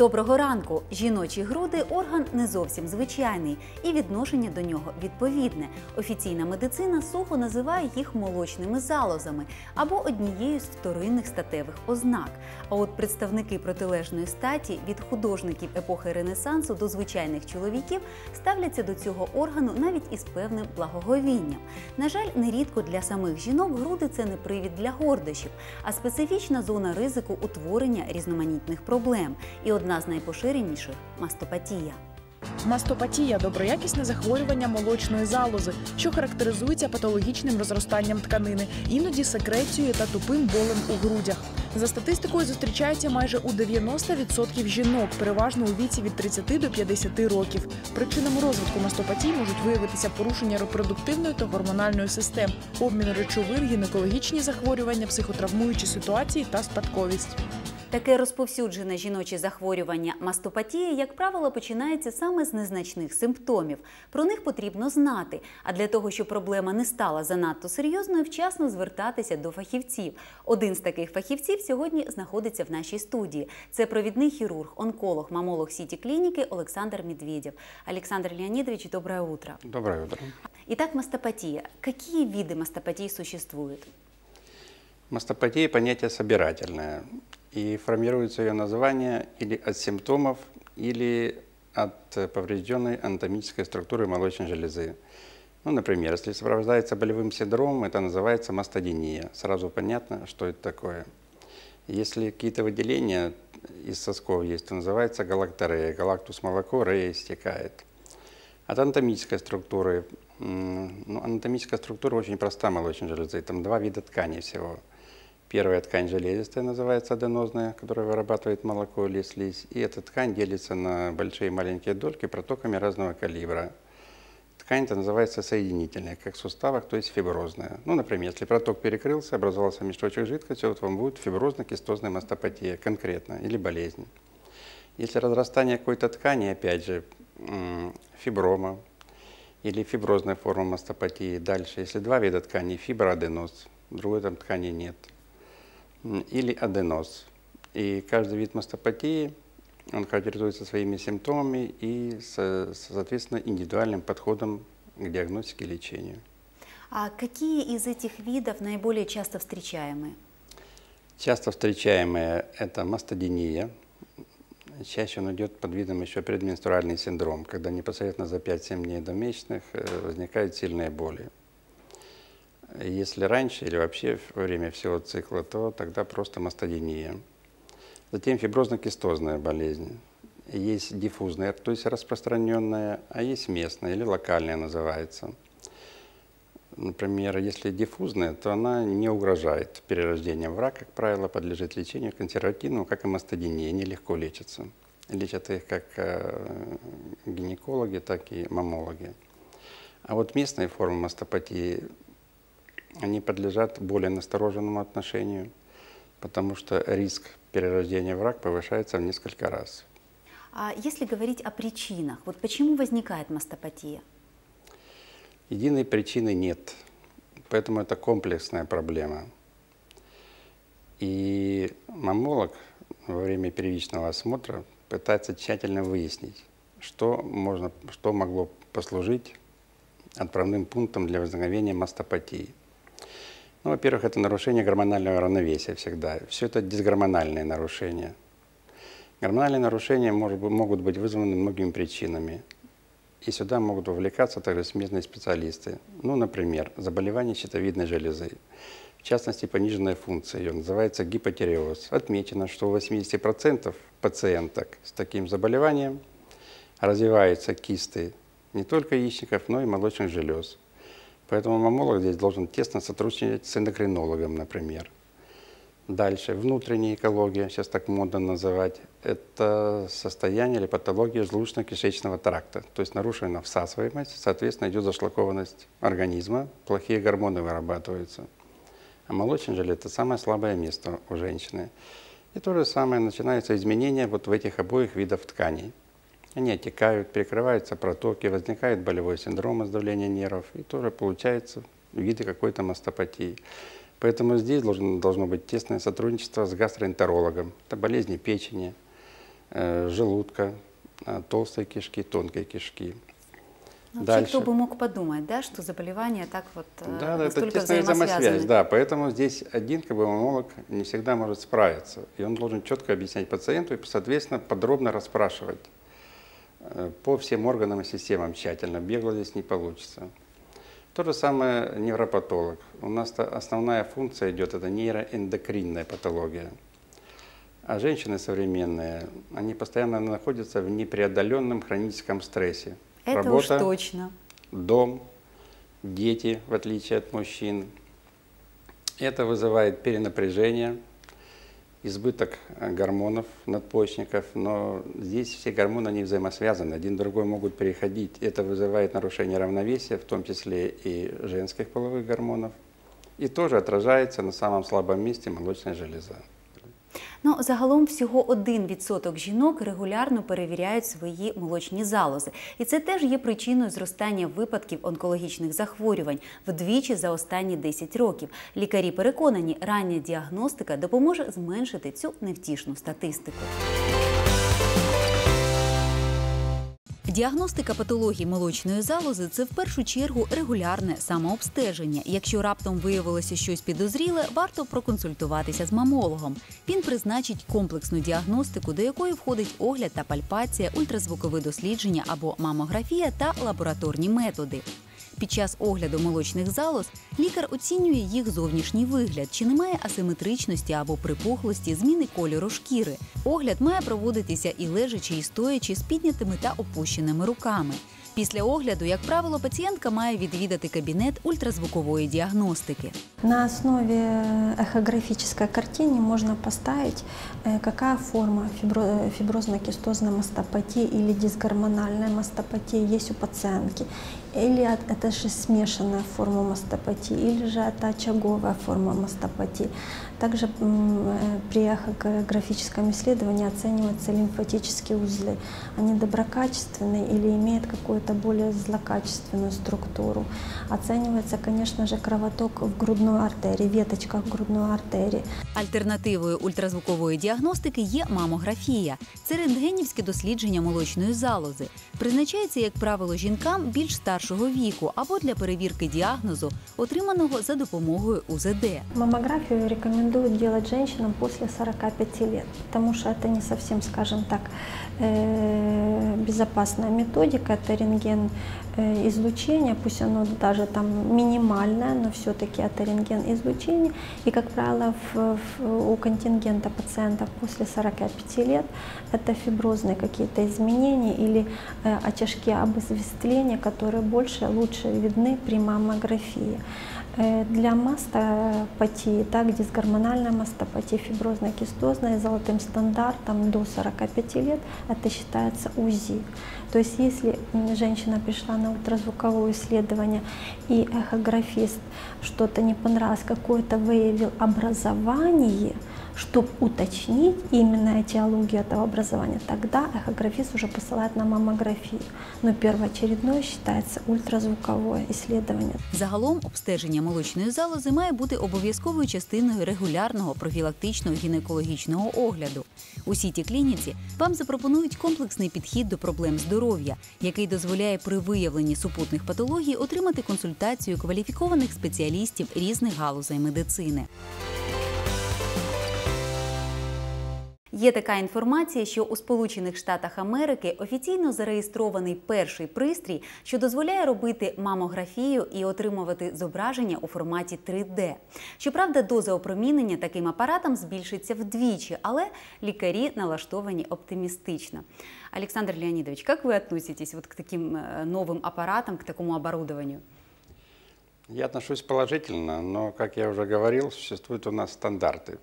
Доброго ранку! Жіночі груди орган не зовсім звичайний, і відношення до нього відповідне. Офіційна медицина сухо називає їх молочними залозами або однією з вторинних статевих ознак. А от представники протилежної статі від художників епохи Ренесансу до звичайних чоловіків ставляться до цього органу навіть із певним благоговінням. На жаль, нерідко для самих жінок груди це не привід для гордощів, а специфічна зона ризику утворення різноманітних проблем. І одна з найпоширеніших мастопатія. Мастопатія доброякісне захворювання молочної залози, що характеризується патологічним розростанням тканини, іноді секрецією та тупим болем у грудях. За статистикою зустрічається майже у 90% жінок, переважно у віці від 30 до 50 років. Причинами розвитку мастопатії можуть виявитися порушення репродуктивної та гормональної систем, обмін речовин, гінекологічні захворювання, психотравмуючі ситуації та спадковість. Таке розповсюджене жіноче захворювання мастопатія, як правило, починається саме з незначних симптомів. Про них потрібно знати. А для того, щоб проблема не стала занадто серйозною, вчасно звертатися до фахівців. Один з таких фахівців сьогодні знаходиться в нашій студії. Це провідний хірург, онколог, мамолог сіті клініки Олександр Медведєв. Олександр Леонидович, доброе утро. Доброе утро. Итак, мастопатия. Какие виды мастопатии существуют? Мастопатия – понятие собирательное, и формируется ее название или от симптомов, или от э, поврежденной анатомической структуры молочной железы. Ну, например, если сопровождается болевым синдромом, это называется мастодиния. Сразу понятно, что это такое. Если какие-то выделения из сосков есть, то называется галакторея. Галактус молоко, рея истекает. От анатомической структуры. Ну, анатомическая структура очень проста молочной железы. Там два вида тканей всего. Первая ткань железистая называется аденозная, которая вырабатывает молоко или слизь. И эта ткань делится на большие и маленькие дольки протоками разного калибра. Ткань это называется соединительная, как в суставах, то есть фиброзная. Ну, например, если проток перекрылся, образовался мешочек жидкости, вот вам будет фиброзно-кистозная мастопатия конкретно или болезнь. Если разрастание какой-то ткани, опять же, фиброма или фиброзная форма мастопатии. Дальше, если два вида тканей, фиброаденоз, другой там ткани нет. Или аденоз. И каждый вид мастопатии, он характеризуется своими симптомами и, со- соответственно, индивидуальным подходом к диагностике и лечению. А какие из этих видов наиболее часто встречаемые? Часто встречаемые – это мастодиния. Чаще он идет под видом еще предменструальный синдром, когда непосредственно за 5-7 дней до месячных э, возникают сильные боли. Если раньше или вообще во время всего цикла, то тогда просто мастодиния. Затем фиброзно-кистозная болезнь. Есть диффузная, то есть распространенная, а есть местная или локальная называется. Например, если диффузная, то она не угрожает перерождением. Враг, как правило, подлежит лечению консервативному, как и мастодиния, нелегко лечится. Лечат их как э, гинекологи, так и мамологи. А вот местные формы мастопатии, они подлежат более настороженному отношению, потому что риск перерождения в рак повышается в несколько раз. А если говорить о причинах, вот почему возникает мастопатия? Единой причины нет, поэтому это комплексная проблема. И мамолог во время первичного осмотра пытается тщательно выяснить, что, можно, что могло послужить отправным пунктом для возникновения мастопатии. Ну, во-первых, это нарушение гормонального равновесия всегда. Все это дисгормональные нарушения. Гормональные нарушения может, могут быть вызваны многими причинами. И сюда могут вовлекаться также смежные специалисты. Ну, например, заболевание щитовидной железы. В частности, пониженная функция ее называется гипотиреоз. Отмечено, что у 80% пациенток с таким заболеванием развиваются кисты не только яичников, но и молочных желез. Поэтому мамолог здесь должен тесно сотрудничать с эндокринологом, например. Дальше, внутренняя экология, сейчас так модно называть, это состояние или патология желудочно-кишечного тракта. То есть нарушена всасываемость, соответственно, идет зашлакованность организма, плохие гормоны вырабатываются. А молочный желез – это самое слабое место у женщины. И то же самое начинаются изменения вот в этих обоих видах тканей. Они отекают, перекрываются протоки, возникает болевой синдром сдавления нервов, и тоже получается виды какой-то мастопатии. Поэтому здесь должен, должно быть тесное сотрудничество с гастроэнтерологом. Это болезни печени, э, желудка, э, толстой кишки, тонкой кишки. Ну, вообще, кто бы мог подумать, да, что заболевания так вот э, Да, да, это тесная взаимосвязь, да, поэтому здесь один как бы, маммолог не всегда может справиться, и он должен четко объяснять пациенту и, соответственно, подробно расспрашивать по всем органам и системам тщательно, бегло здесь не получится. То же самое невропатолог. У нас основная функция идет, это нейроэндокринная патология. А женщины современные, они постоянно находятся в непреодоленном хроническом стрессе. Это Работа, уж точно. дом, дети, в отличие от мужчин. Это вызывает перенапряжение, избыток э, гормонов надпочечников, но здесь все гормоны они взаимосвязаны, один другой могут переходить. Это вызывает нарушение равновесия, в том числе и женских половых гормонов, и тоже отражается на самом слабом месте молочная железа. Ну, загалом всього 1% жінок регулярно перевіряють свої молочні залози. І це теж є причиною зростання випадків онкологічних захворювань вдвічі за останні 10 років. Лікарі переконані, рання діагностика допоможе зменшити цю невтішну статистику. Діагностика патології молочної залози це в першу чергу регулярне самообстеження. Якщо раптом виявилося щось підозріле, варто проконсультуватися з мамологом. Він призначить комплексну діагностику, до якої входить огляд та пальпація, ультразвукове дослідження або мамографія та лабораторні методи. Під час огляду молочних залоз лікар оцінює їх зовнішній вигляд, чи немає асиметричності або припухлості, зміни кольору шкіри. Огляд має проводитися і лежачи, і стоячи з піднятими та опущеними руками. Після огляду, як правило, пацієнтка має відвідати кабінет ультразвукової діагностики. На основе эхографической картины можно поставить, э, какая форма фибро- фиброзно-кистозной мастопатии или дисгормональной мастопатии есть у пациентки. Или от- это же смешанная форма мастопатии, или же это очаговая форма мастопатии. Также м, э, при эхографическом исследовании оцениваются лимфатические узлы. Они доброкачественные или имеют какую-то более злокачественную структуру. Оценивается, конечно же, кровоток в грудной артерии, веточках грудной артерии. Альтернативою ультразвукової діагностики є мамографія. Це рентгенівське дослідження молочної залози. Призначається, як правило, жінкам більш старшого віку або для перевірки діагнозу, отриманого за допомогою УЗД. Маммографию рекомендуют делать женщинам после 45 лет, потому что это не совсем, скажем так, э, безопасная методика. Это рентген э, излучения, пусть оно даже там минимальное, но все-таки это рентген излучения. И, как правило, в- в- у контингента пациентов после 45 лет это фиброзные какие-то изменения или э, очажки обезвестления, которые больше, лучше видны при маммографии. Э, Для мастопатии, так, дисгормональная мастопатия, фиброзно-кистозная, золотым стандартом до 45 лет это считается УЗИ. То есть если женщина пришла на ультразвуковое исследование и эхографист что-то не понравилось, какое-то выявил образование, чтобы уточнить именно этиологию этого образования, тогда эхографист уже посылает на маммографию. Но первоочередное считается ультразвуковое исследование. Загалом обстеження молочної залози має бути обов'язковою частиною регулярного профілактичного гінекологічного огляду. У сіті клініці вам запропонують комплексний підхід до проблем здоров'я, який дозволяє при виявленні супутних патологій отримати консультацію кваліфікованих спеціалістів різних галузей медицини. Є така інформація, що у Сполучених Штатах Америки офіційно зареєстрований перший пристрій, що дозволяє робити мамографію і отримувати зображення у форматі 3D. Щоправда, доза опромінення таким апаратом збільшиться вдвічі, але лікарі налаштовані оптимістично. Александр Леонидович, как вы относитесь вот к таким э, новым аппаратам, к такому оборудованию? Я отношусь положительно, но, как я уже говорил, существуют у нас стандарты.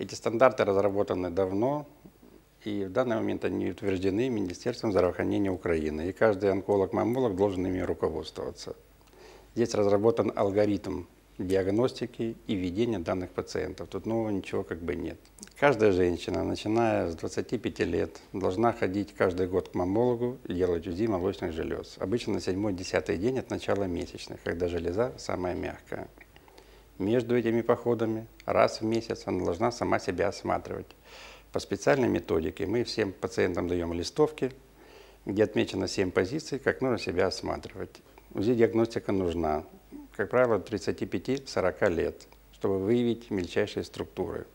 Эти стандарты разработаны давно, и в данный момент они утверждены Министерством здравоохранения Украины. И каждый онколог-мамолог должен ими руководствоваться. Здесь разработан алгоритм диагностики и ведения данных пациентов. Тут нового ничего как бы нет. Каждая женщина, начиная с 25 лет, должна ходить каждый год к мамологу и делать УЗИ молочных желез. Обычно на 7-10 день от начала месячных, когда железа самая мягкая. Между этими походами раз в месяц она должна сама себя осматривать. По специальной методике мы всем пациентам даем листовки, где отмечено 7 позиций, как нужно себя осматривать. УЗИ-диагностика нужна, как правило, 35-40 лет, чтобы выявить мельчайшие структуры.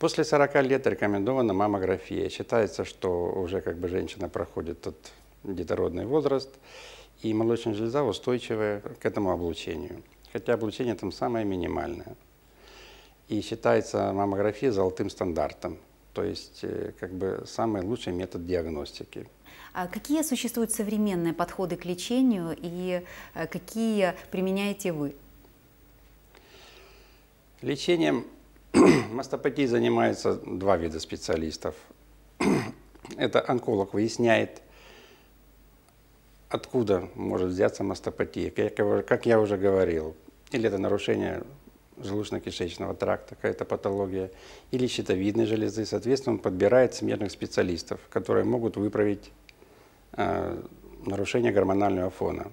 После 40 лет рекомендована маммография. Считается, что уже как бы женщина проходит тот детородный возраст, и молочная железа устойчивая к этому облучению. Хотя облучение там самое минимальное. И считается маммография золотым стандартом, то есть э, как бы самый лучший метод диагностики. А какие существуют современные подходы к лечению и э, какие применяете вы? Лечением мастопатии занимается два вида специалистов. Это онколог выясняет, откуда может взяться мастопатия, как я уже говорил. Или это нарушение желудочно-кишечного тракта, какая-то патология, или щитовидной железы. Соответственно, он подбирает смежных специалистов, которые могут выправить э, нарушение гормонального фона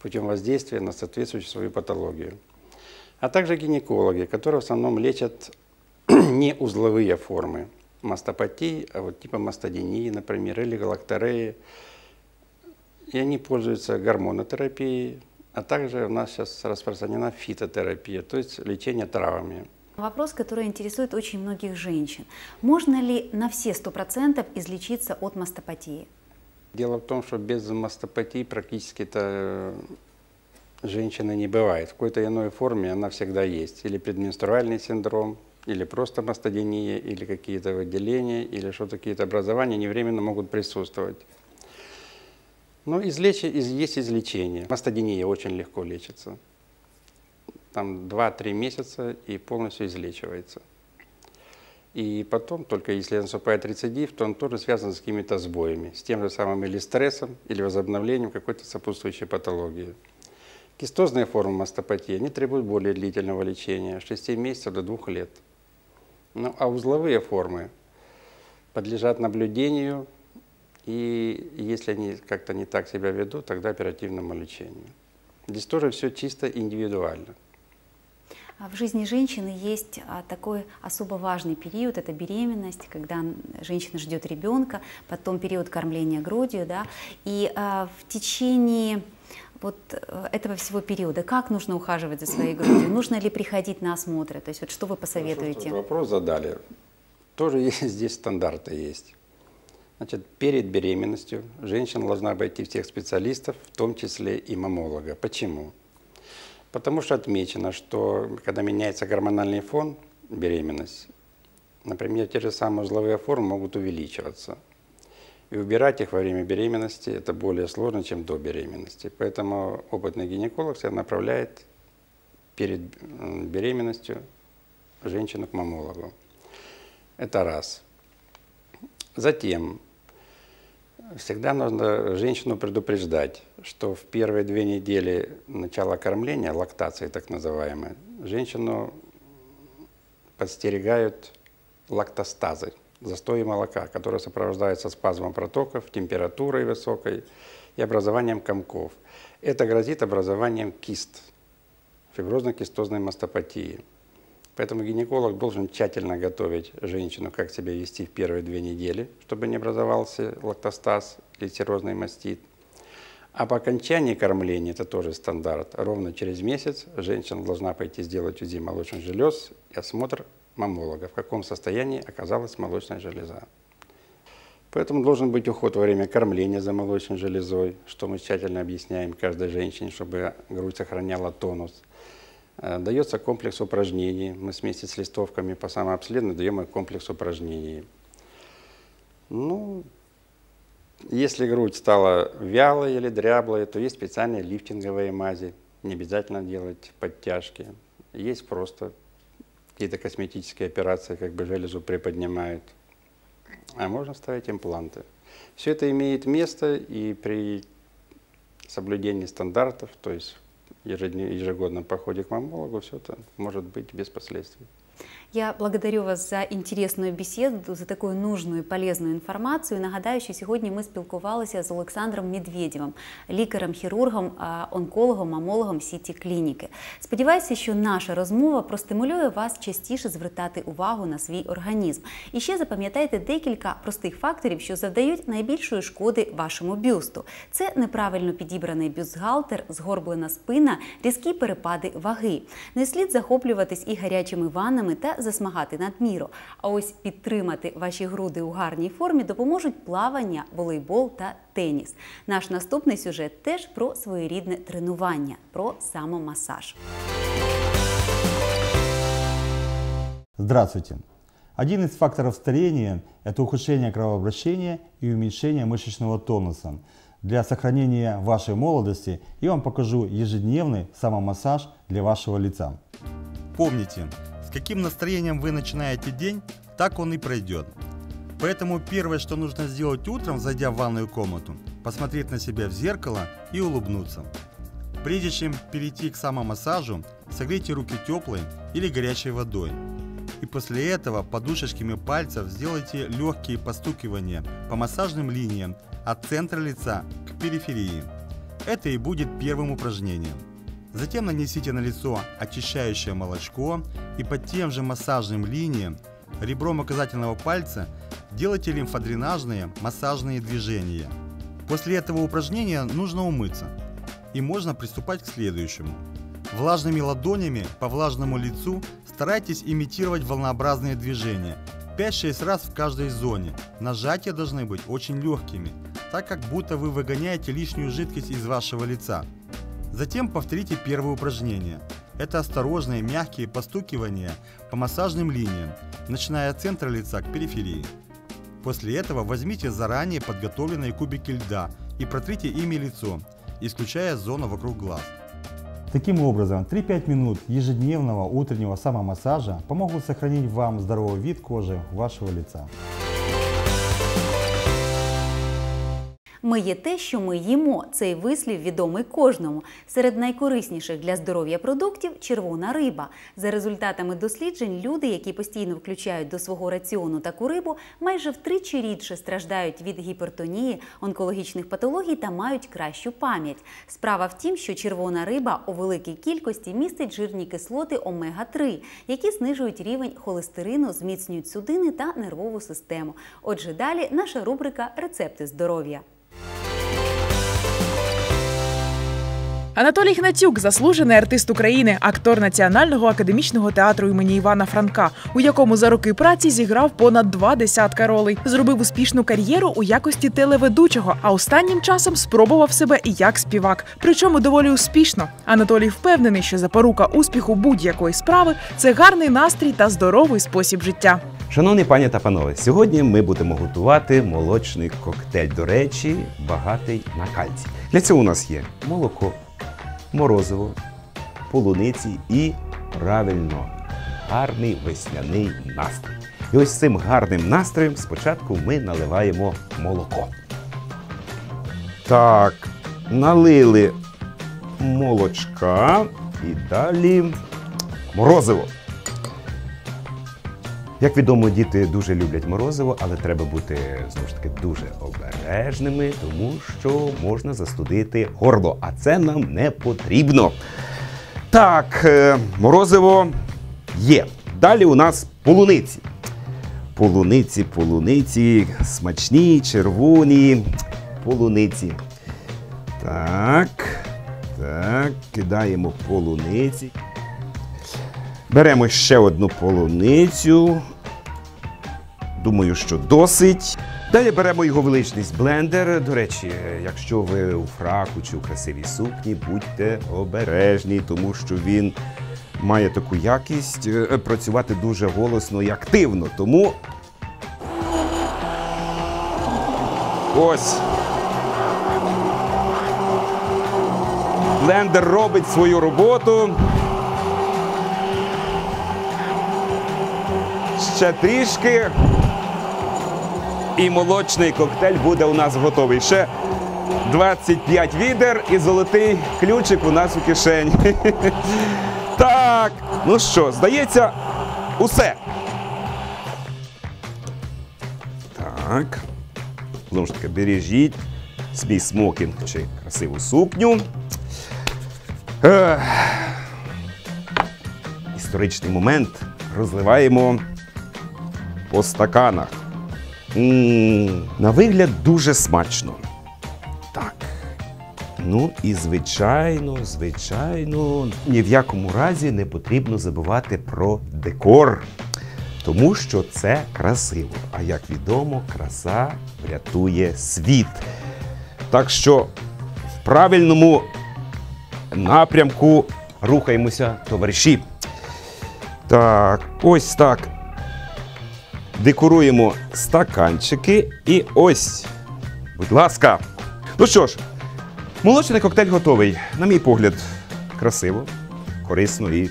путем воздействия на соответствующую свою патологию а также гинекологи, которые в основном лечат не узловые формы мастопатии, а вот типа мастодинии, например, или галактореи. И они пользуются гормонотерапией, а также у нас сейчас распространена фитотерапия, то есть лечение травами. Вопрос, который интересует очень многих женщин. Можно ли на все сто процентов излечиться от мастопатии? Дело в том, что без мастопатии практически это женщины не бывает. В какой-то иной форме она всегда есть. Или предменструальный синдром, или просто мастодиния, или какие-то выделения, или что-то, какие-то образования невременно могут присутствовать. Но излечи, есть излечение. Мастодиния очень легко лечится. Там 2-3 месяца и полностью излечивается. И потом, только если наступает рецидив, то он тоже связан с какими-то сбоями, с тем же самым или стрессом, или возобновлением какой-то сопутствующей патологии. Кистозные формы мастопатии, они требуют более длительного лечения, 6 месяцев до 2 лет. Ну, а узловые формы подлежат наблюдению, и если они как-то не так себя ведут, тогда оперативному лечению. Здесь тоже все чисто индивидуально. А в жизни женщины есть а, такой особо важный период, это беременность, когда женщина ждет ребенка, потом период кормления грудью, да, и а, в течение вот э, этого всего периода? Как нужно ухаживать за своей грудью? Нужно ли приходить на осмотры? То есть вот что вы посоветуете? Хорошо, вопрос задали. Тоже есть, здесь стандарты есть. Значит, перед беременностью женщина должна обойти всех специалистов, в том числе и мамолога. Почему? Потому что отмечено, что когда меняется гормональный фон, беременность, например, те же самые узловые формы могут увеличиваться – и убирать их во время беременности это более сложно, чем до беременности. Поэтому опытный гинеколог всегда направляет перед беременностью женщину к мамологу. Это раз. Затем всегда нужно женщину предупреждать, что в первые две недели начала кормления, лактации так называемой, женщину подстерегают лактостазы – застои молока, который сопровождается спазмом протоков, температурой высокой и образованием комков. Это грозит образованием кист, фиброзно-кистозной мастопатии. Поэтому гинеколог должен тщательно готовить женщину, как себя вести в первые две недели, чтобы не образовался лактостаз или серозный мастит. А по окончании кормления, это тоже стандарт, ровно через месяц женщина должна пойти сделать УЗИ молочных желез и осмотр мамолога, в каком состоянии оказалась молочная железа. Поэтому должен быть уход во время кормления за молочной железой, что мы тщательно объясняем каждой женщине, чтобы грудь сохраняла тонус. Э, дается комплекс упражнений. Мы вместе с листовками по самообследованию даем комплекс упражнений. Ну, если грудь стала вялой или дряблой, то есть специальные лифтинговые мази. Не обязательно делать подтяжки. Есть просто какие-то косметические операции, как бы железу приподнимают, а можно ставить импланты. Все это имеет место и при соблюдении стандартов, то есть ежегодном походе к мамологу, все это может быть без последствий. Я благодарю вас за інтересну бесіду, за таку нужну і полезну інформацію. Нагадаю, що сьогодні ми спілкувалися з Олександром Медведєвим, лікарем-хірургом, онкологом, мамологом Сіті Клініки. Сподіваюся, що наша розмова простимулює вас частіше звертати увагу на свій організм. І ще запам'ятайте декілька простих факторів, що завдають найбільшої шкоди вашому бюсту. Це неправильно підібраний бюстгальтер, згорблена спина, різкі перепади ваги. Не слід захоплюватись і гарячими ваннами та засмагати надміру. А ось підтримати ваші груди у гарній формі допоможуть плавання, волейбол та теніс. Наш наступний сюжет теж про своєрідне тренування, про самомасаж. Здравствуйте. Один из факторов старения – это ухудшение кровообращения и уменьшение мышечного тонуса. Для сохранения вашей молодости я вам покажу ежедневный самомассаж для вашего лица. Помните, с каким настроением вы начинаете день, так он и пройдет. Поэтому первое, что нужно сделать утром, зайдя в ванную комнату, посмотреть на себя в зеркало и улыбнуться. Прежде чем перейти к самомассажу, согрейте руки теплой или горячей водой. И после этого подушечками пальцев сделайте легкие постукивания по массажным линиям от центра лица к периферии. Это и будет первым упражнением. Затем нанесите на лицо очищающее молочко и по тем же массажным линиям ребром указательного пальца делайте лимфодренажные массажные движения. После этого упражнения нужно умыться и можно приступать к следующему. Влажными ладонями по влажному лицу старайтесь имитировать волнообразные движения 5-6 раз в каждой зоне. Нажатия должны быть очень легкими, так как будто вы выгоняете лишнюю жидкость из вашего лица. Затем повторите первое упражнение. Это осторожные мягкие постукивания по массажным линиям, начиная от центра лица к периферии. После этого возьмите заранее подготовленные кубики льда и протрите ими лицо, исключая зону вокруг глаз. Таким образом, 3-5 минут ежедневного утреннего самомассажа помогут сохранить вам здоровый вид кожи вашего лица. Ми є те, що ми їмо. Цей вислів відомий кожному. Серед найкорисніших для здоров'я продуктів червона риба. За результатами досліджень, люди, які постійно включають до свого раціону таку рибу, майже втричі рідше страждають від гіпертонії, онкологічних патологій та мають кращу пам'ять. Справа в тім, що червона риба у великій кількості містить жирні кислоти омега-3, які знижують рівень холестерину, зміцнюють судини та нервову систему. Отже, далі наша рубрика Рецепти здоров'я. Анатолій Гнатюк, заслужений артист України, актор Національного академічного театру імені Івана Франка, у якому за роки праці зіграв понад два десятка ролей. Зробив успішну кар'єру у якості телеведучого, а останнім часом спробував себе і як співак. Причому доволі успішно. Анатолій впевнений, що запорука успіху будь-якої справи це гарний настрій та здоровий спосіб життя. Шановні пані та панове, сьогодні ми будемо готувати молочний коктейль. До речі, багатий на кальцій. Для цього у нас є молоко, морозиво, полуниці і правильно гарний весняний настрій. І ось цим гарним настроєм спочатку ми наливаємо молоко. Так, налили молочка і далі морозиво. Як відомо, діти дуже люблять морозиво, але треба бути знову ж таки дуже обережними, тому що можна застудити горло, а це нам не потрібно. Так, е, морозиво є. Далі у нас полуниці. Полуниці, полуниці, смачні, червоні полуниці. Так, так, кидаємо полуниці. Беремо ще одну полуницю. Думаю, що досить. Далі беремо його величність блендер. До речі, якщо ви у фраку чи у красивій сукні, будьте обережні, тому що він має таку якість е, працювати дуже голосно і активно. Тому ось. Блендер робить свою роботу. Ще трішки. І молочний коктейль буде у нас готовий. Ще 25 відер і золотий ключик у нас у кишені. Так, ну що, здається, Усе. Так. Знову ж таки, бережіть свій смокінг чи красиву сукню. Історичний момент розливаємо по стаканах. м на вигляд дуже смачно. Так. Ну і звичайно, звичайно, ні в якому разі не потрібно забувати про декор, тому що це красиво. А як відомо, краса врятує світ. Так що в правильному напрямку рухаємося, товариші. Так, ось так. Декоруємо стаканчики і ось, будь ласка. Ну що ж, молочний коктейль готовий. На мій погляд, красиво, корисно і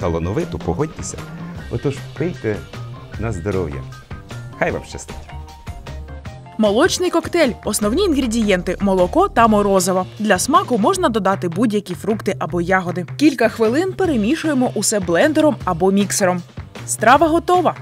талановито, погодьтеся. Отож, пийте на здоров'я. Хай вам щастить. Молочний коктейль основні інгредієнти молоко та морозиво. Для смаку можна додати будь-які фрукти або ягоди. Кілька хвилин перемішуємо усе блендером або міксером. Страва готова.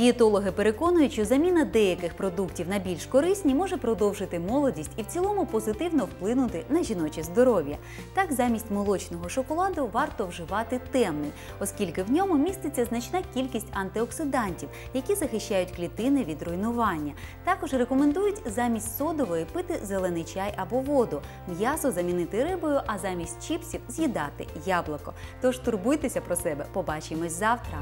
Дієтологи переконують, що заміна деяких продуктів на більш корисні може продовжити молодість і в цілому позитивно вплинути на жіноче здоров'я. Так, замість молочного шоколаду варто вживати темний, оскільки в ньому міститься значна кількість антиоксидантів, які захищають клітини від руйнування. Також рекомендують замість содової пити зелений чай або воду, м'ясо замінити рибою, а замість чіпсів з'їдати яблуко. Тож турбуйтеся про себе. Побачимось завтра.